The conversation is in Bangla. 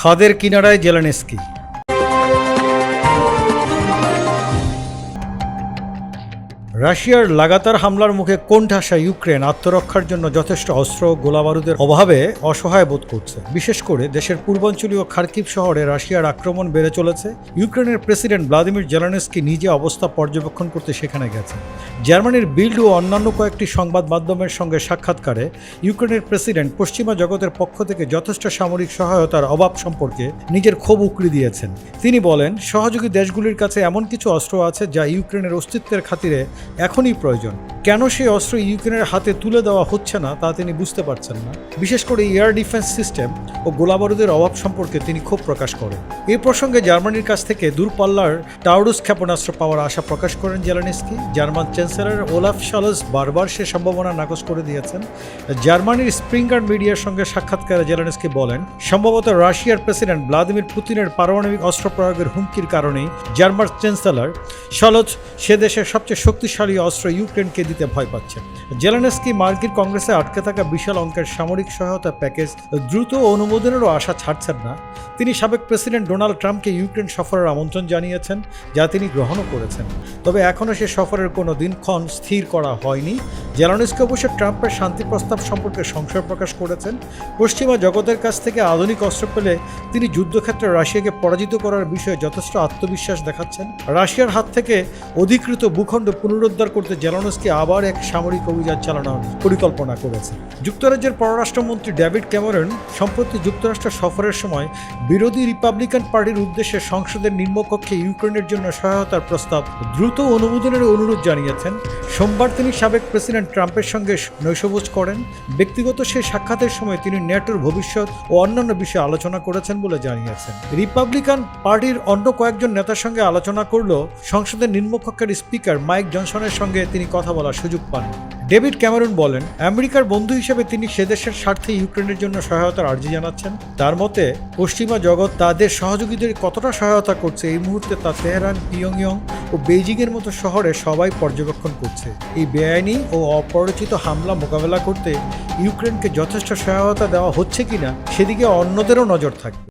খাদের কিনারায় জেলেনস্কি। রাশিয়ার লাগাতার হামলার মুখে কোণঠাসা ইউক্রেন আত্মরক্ষার জন্য যথেষ্ট অস্ত্র, গোলাবারুদের অভাবে অসহায় বোধ করছে। বিশেষ করে দেশের পূর্বাঞ্চলীয় খার্কিভ শহরে রাশিয়ার আক্রমণ বেড়ে চলেছে। ইউক্রেনের প্রেসিডেন্ট ভ্লাদিমির জেলানেস্কি নিজে অবস্থা পর্যবেক্ষণ করতে সেখানে গেছেন। জার্মানির বিল্ড ও অন্যান্য কয়েকটি সংবাদ মাধ্যমের সঙ্গে সাক্ষাৎকারে ইউক্রেনের প্রেসিডেন্ট পশ্চিমা জগতের পক্ষ থেকে যথেষ্ট সামরিক সহায়তার অভাব সম্পর্কে নিজের ক্ষোভ উকড়ি দিয়েছেন। তিনি বলেন, সহযোগী দেশগুলির কাছে এমন কিছু অস্ত্র আছে যা ইউক্রেনের অস্তিত্বের খাতিরে এখনই প্রয়োজন। কেন সেই অস্ত্র ইউক্রেনের হাতে তুলে দেওয়া হচ্ছে না তা তিনি বুঝতে পারছেন না। বিশেষ করে এয়ার ডিফেন্স সিস্টেম ও গোলাবারুদের অভাব সম্পর্কে তিনি ক্ষোভ প্রকাশ করেন। এই প্রসঙ্গে জার্মানির কাছ থেকে দূরপাল্লার টাউরুস ক্ষেপণাস্ত্র পাওয়ার আশা প্রকাশ করেন Zelensky. German chancellor Olaf Scholz বারবার সে সম্ভাবনা নাকচ করে দিয়েছেন। জার্মানির স্প্রিঙ্গার মিডিয়ার সঙ্গে সাক্ষাৎকারে জেলানিস্কি বলেন, সম্ভবত রাশিয়ার প্রেসিডেন্ট ভ্লাদিমির পুতিনের পারমাণবিক অস্ত্র প্রয়োগের হুমকির কারণেই জার্মান চ্যান্সেলর শলচ সে দেশের সবচেয়ে শক্তিশালী অস্ত্র ইউক্রেনকে দিতে ভয় পাচ্ছেন। জেলানেস্কি মার্কিন কংগ্রেসে আটকে থাকা বিশাল অঙ্কের সামরিক সহায়তা প্যাকেজ দ্রুত অনুমোদনেরও আশা ছাড়ছেন না। তিনি সাবেক প্রেসিডেন্ট ডোনাল্ড ট্রাম্পকে ইউক্রেন সফরের আমন্ত্রণ জানিয়েছেন, যা তিনি গ্রহণও করেছেন। তবে এখনও সে সফরের কোনো দিনক্ষণ স্থির করা হয়নি। জেলানেস্কি অবশ্য ট্রাম্পের শান্তি প্রস্তাব সম্পর্কে সংশয় প্রকাশ করেছেন। পশ্চিমা জগতের কাছ থেকে আধুনিক অস্ত্র পেলে তিনি যুদ্ধক্ষেত্রে রাশিয়াকে পরাজিত করার বিষয়ে যথেষ্ট আত্মবিশ্বাস দেখাচ্ছেন। রাশিয়ার হাত থেকে অধিকৃত ভূখণ্ড পুনরুদ্ধার করতে জেলানস্কি আবার এক সামরিক অভিযান চালানোর পরিকল্পনা করেছে। যুক্তরাজ্যের পররাষ্ট্রমন্ত্রী ডেভিড ক্যামেরন সম্প্রতি যুক্তরাষ্ট্র সফরের সময় বিরোধী রিপাবলিকান পার্টির উদ্দেশ্যে সংসদের নিম্নকক্ষে ইউক্রেনের জন্য সহায়তার প্রস্তাব দ্রুত অনুমোদনের অনুরোধ জানিয়েছেন। সোমবার তিনি সাবেক প্রেসিডেন্ট ট্রাম্পের সঙ্গে নৈশভোজ করেন। ব্যক্তিগত সেই সাক্ষাতের সময় তিনি ন্যাটোর ভবিষ্যৎ ও অন্যান্য বিষয়ে আলোচনা করেছেন বলে জানিয়েছেন। রিপাবলিকান পার্টির অন্য কয়েকজন নেতার সঙ্গে আলোচনা করলেও সংসদের নিম্নকক্ষের স্পিকার মাইক জনসনের সঙ্গে তিনি কথা বলার সুযোগ পান। ডেভিড ক্যামেরন বলেন, আমেরিকার বন্ধু হিসেবে তিনি সে দেশের স্বার্থে ইউক্রেনের জন্য সহায়তার আর্জি জানাচ্ছেন। তার মতে, পশ্চিমা জগৎ তাদের সহযোগীদের কতটা সহায়তা করছে এই মুহূর্তে তা তেহরান, পিয়ংইয়ং ও বেইজিংয়ের মতো শহরে সবাই পর্যবেক্ষণ করছে। এই বেআইনি ও অপরিচিত হামলা মোকাবেলা করতে ইউক্রেনকে যথেষ্ট সহায়তা দেওয়া হচ্ছে কিনা, সেদিকে অন্যদেরও নজর থাকবে।